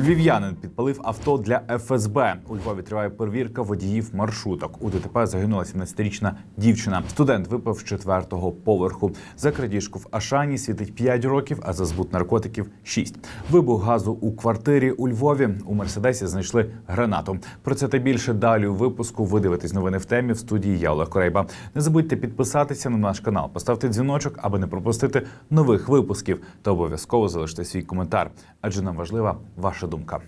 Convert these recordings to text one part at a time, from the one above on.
Львів'янин підпалив авто для ФСБ. У Львові триває перевірка водіїв маршруток. У ДТП загинула 17-річна дівчина. Студент випав з четвертого поверху. За крадіжку в Ашані світить 5 років, а за збут наркотиків 6. Вибух газу у квартирі у Львові. У мерседесі знайшли гранату. Про це та більше далі у випуску. Ви дивитесь новини в темі в студії. Я Олег Корейба. Не забудьте підписатися на наш канал, поставте дзвіночок, аби не пропустити нових випусків. Та обов'язково залиште свій коментар, адже нам важлива ваша Dumka.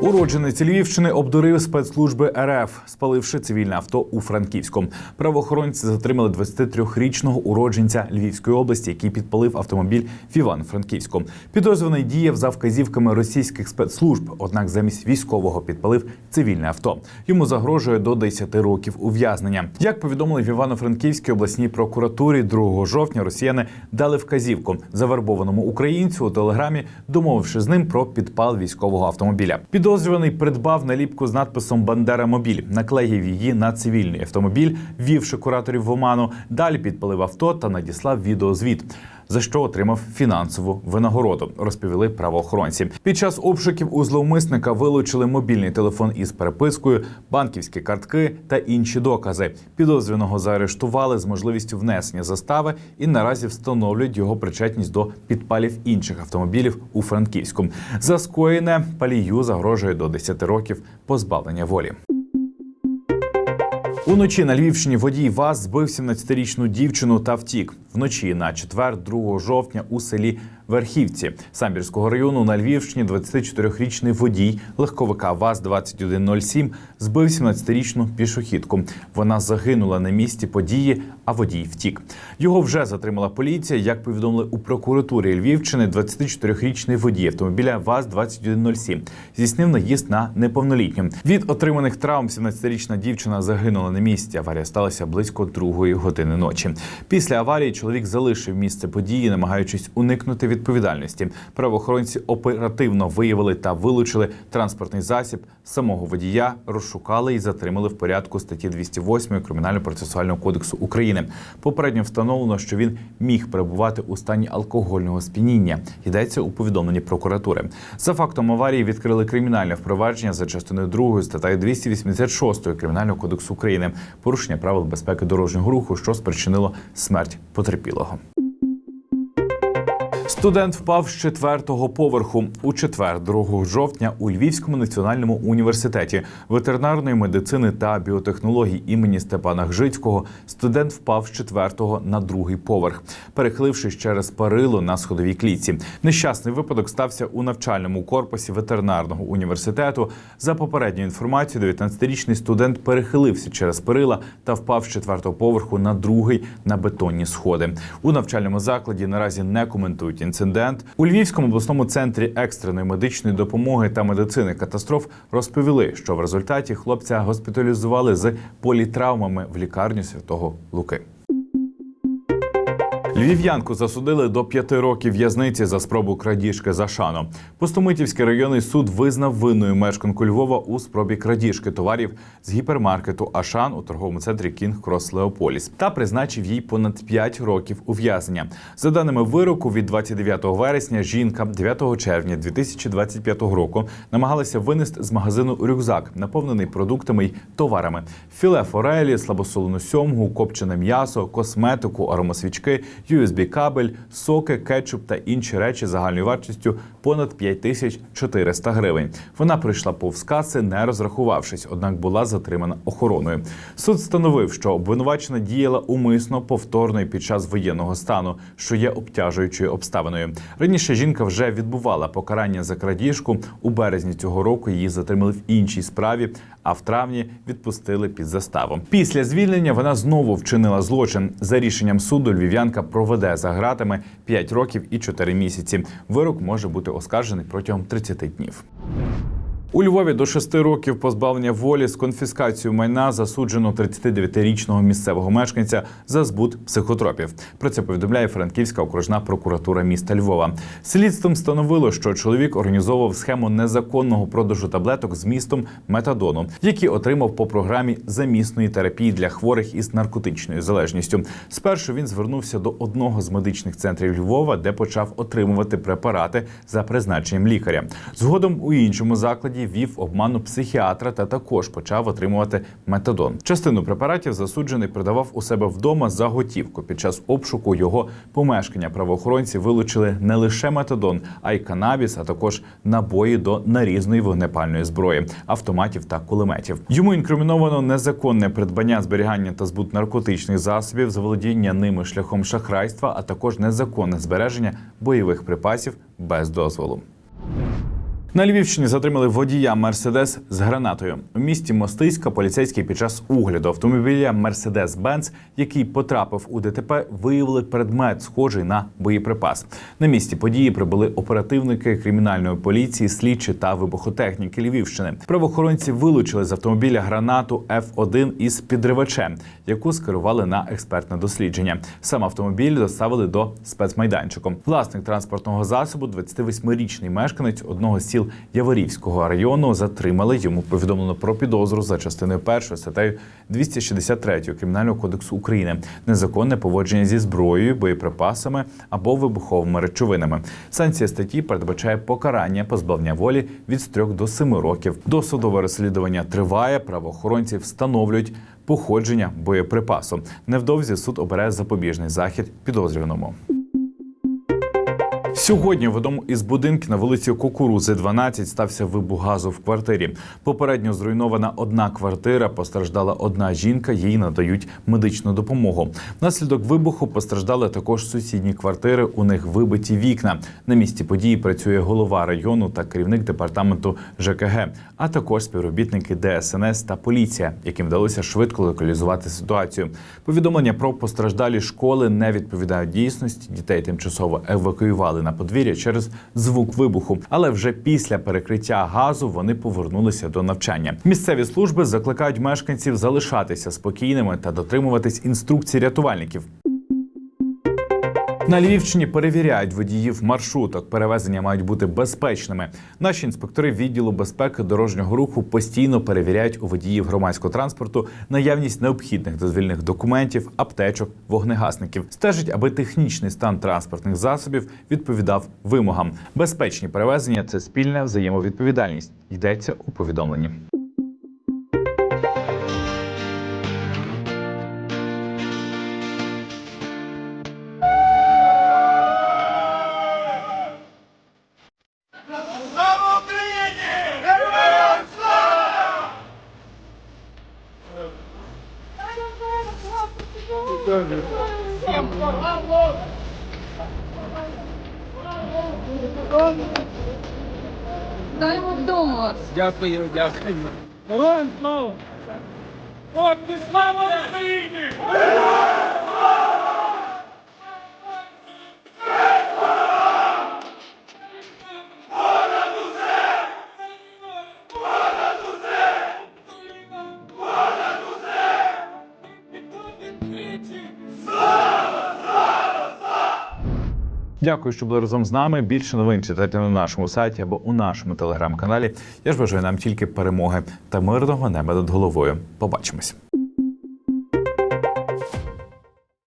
Уродженець Львівщини обдурив спецслужби РФ, спаливши цивільне авто у Франківську. Правоохоронці затримали 23-річного уродженця Львівської області, який підпалив автомобіль в Івано-Франківську. Підозрюваний діяв за вказівками російських спецслужб, однак замість військового підпалив цивільне авто. Йому загрожує до 10 років ув'язнення. Як повідомили в Івано-Франківській обласній прокуратурі, 2 жовтня росіяни дали вказівку завербованому українцю у телеграмі, домовивши з ним про підпал військового автомобіля. Підозрюваний придбав наліпку з надписом Бандера Мобіль, наклеїв її на цивільний автомобіль, вівши кураторів в оману. Далі підпалив авто та надіслав відеозвіт. За що отримав фінансову винагороду, розповіли правоохоронці. Під час обшуків у зловмисника вилучили мобільний телефон із перепискою, банківські картки та інші докази. Підозрюваного заарештували з можливістю внесення застави і наразі встановлюють його причетність до підпалів інших автомобілів у Франківську. За скоєне палію загрожує до 10 років позбавлення волі. Уночі на Львівщині водій ВАЗ збив 17-річну дівчину та втік. Вночі на четвер, 2 жовтня, у селі Верхівці Самбірського району на Львівщині 24-річний водій легковика ВАЗ-2107 збив 17-річну пішохідку. Вона загинула на місці події, а водій втік. Його вже затримала поліція. Як повідомили у прокуратурі Львівщини, 24-річний водій автомобіля ВАЗ-2107 здійснив наїзд на неповнолітню. Від отриманих травм 17-річна дівчина загинула на місці. Аварія сталася близько другої години ночі. Після аварії чоловік залишив місце події, намагаючись уникнути відповідальності. Правоохоронці оперативно виявили та вилучили транспортний засіб самого водія, розшукали і затримали в порядку статті 208 Кримінально-процесуального кодексу України. Попередньо встановлено, що він міг перебувати у стані алкогольного сп'яніння. Йдеться у повідомленні прокуратури. За фактом аварії відкрили кримінальне впровадження за частиною 2 статтею 286 Кримінального кодексу України. Порушення правил безпеки дорожнього руху, що спричинило смерть потерпілого потерпілого. Студент впав з четвертого поверху у четвер, 2 жовтня, у Львівському національному університеті ветеринарної медицини та біотехнологій імені Степана Гжицького. Студент впав з четвертого на другий поверх, перехилившись через парило на сходовій клітці. Нещасний випадок стався у навчальному корпусі ветеринарного університету. За попередньою інформацією, 19-річний студент перехилився через перила та впав з четвертого поверху на другий на бетонні сходи. У навчальному закладі наразі не коментують інцидент. У Львівському обласному центрі екстреної медичної допомоги та медицини катастроф розповіли, що в результаті хлопця госпіталізували з політравмами в лікарню святого Луки. Львів'янку засудили до п'яти років в'язниці за спробу крадіжки за шану. Пустомитівський районний суд визнав винною мешканку Львова у спробі крадіжки товарів з гіпермаркету Ашан у торговому центрі Кінг Крос Леополіс та призначив їй понад 5 років ув'язнення. За даними вироку, від 29 вересня жінка 9 червня 2025 року намагалася винести з магазину рюкзак, наповнений продуктами й товарами: філе форелі, слабосолену сьомгу, копчене м'ясо, косметику, аромасвічки. USB-кабель, соки, кетчуп та інші речі загальною вартістю понад 5400 гривень. Вона прийшла повз каси, не розрахувавшись, однак була затримана охороною. Суд встановив, що обвинувачена діяла умисно, повторно і під час воєнного стану, що є обтяжуючою обставиною. Раніше жінка вже відбувала покарання за крадіжку. У березні цього року її затримали в іншій справі, а в травні відпустили під заставу. Після звільнення вона знову вчинила злочин. За рішенням суду львів'янка проведе за гратами 5 років і 4 місяці. Вирок може бути оскаржений протягом 30 днів. У Львові до шести років позбавлення волі з конфіскацією майна засуджено 39-річного місцевого мешканця за збут психотропів. Про це повідомляє Франківська окружна прокуратура міста Львова. Слідством встановило, що чоловік організовував схему незаконного продажу таблеток з містом метадону, які отримав по програмі замісної терапії для хворих із наркотичною залежністю. Спершу він звернувся до одного з медичних центрів Львова, де почав отримувати препарати за призначенням лікаря. Згодом у іншому закладі вів обману психіатра та також почав отримувати метадон. Частину препаратів засуджений продавав у себе вдома за готівку. Під час обшуку його помешкання правоохоронці вилучили не лише метадон, а й канабіс, а також набої до нарізної вогнепальної зброї, автоматів та кулеметів. Йому інкриміновано незаконне придбання, зберігання та збут наркотичних засобів, заволодіння ними шляхом шахрайства, а також незаконне збереження бойових припасів без дозволу. На Львівщині затримали водія Мерседес з гранатою. У місті Мостиська поліцейські під час огляду автомобіля Мерседес Бенц, який потрапив у ДТП, виявили предмет, схожий на боєприпас. На місці події прибули оперативники кримінальної поліції, слідчі та вибухотехніки Львівщини. Правоохоронці вилучили з автомобіля гранату F1 із підривачем, яку скерували на експертне дослідження. Сам автомобіль доставили до спецмайданчику. Власник транспортного засобу, 28-річний мешканець одного з сіл Яворівського району, затримали. Йому повідомлено про підозру за частиною першої статтею 263 кримінального кодексу України незаконне поводження зі зброєю, боєприпасами або вибуховими речовинами. Санкція статті передбачає покарання позбавлення волі від 3 до 7 років. Досудове розслідування триває. Правоохоронці встановлюють походження боєприпасу. Невдовзі суд обере запобіжний захід підозрюваному. Сьогодні в одному із будинків на вулиці Кукурузи 12 стався вибух газу в квартирі. Попередньо зруйнована одна квартира, постраждала одна жінка. Їй надають медичну допомогу. Внаслідок вибуху постраждали також сусідні квартири. У них вибиті вікна. На місці події працює голова району та керівник департаменту ЖКГ, а також співробітники ДСНС та поліція, яким вдалося швидко локалізувати ситуацію. Повідомлення про постраждалі школи не відповідають дійсності. Дітей тимчасово евакуювали на подвір'я через звук вибуху. Але вже після перекриття газу вони повернулися до навчання. Місцеві служби закликають мешканців залишатися спокійними та дотримуватись інструкцій рятувальників. На Львівщині перевіряють водіїв маршруток. Перевезення мають бути безпечними. Наші інспектори відділу безпеки дорожнього руху постійно перевіряють у водіїв громадського транспорту наявність необхідних дозвільних документів, аптечок, вогнегасників. Стежить, аби технічний стан транспортних засобів відповідав вимогам. Безпечні перевезення це спільна взаємовідповідальність. Йдеться у повідомленні. Даємо вдома. Дякую, дякую. Героям слава! Хлопці, слава Україні! Дякую, що були разом з нами. Більше новин читайте на нашому сайті або у нашому телеграм-каналі. Я ж бажаю нам тільки перемоги та мирного неба над головою. Побачимось.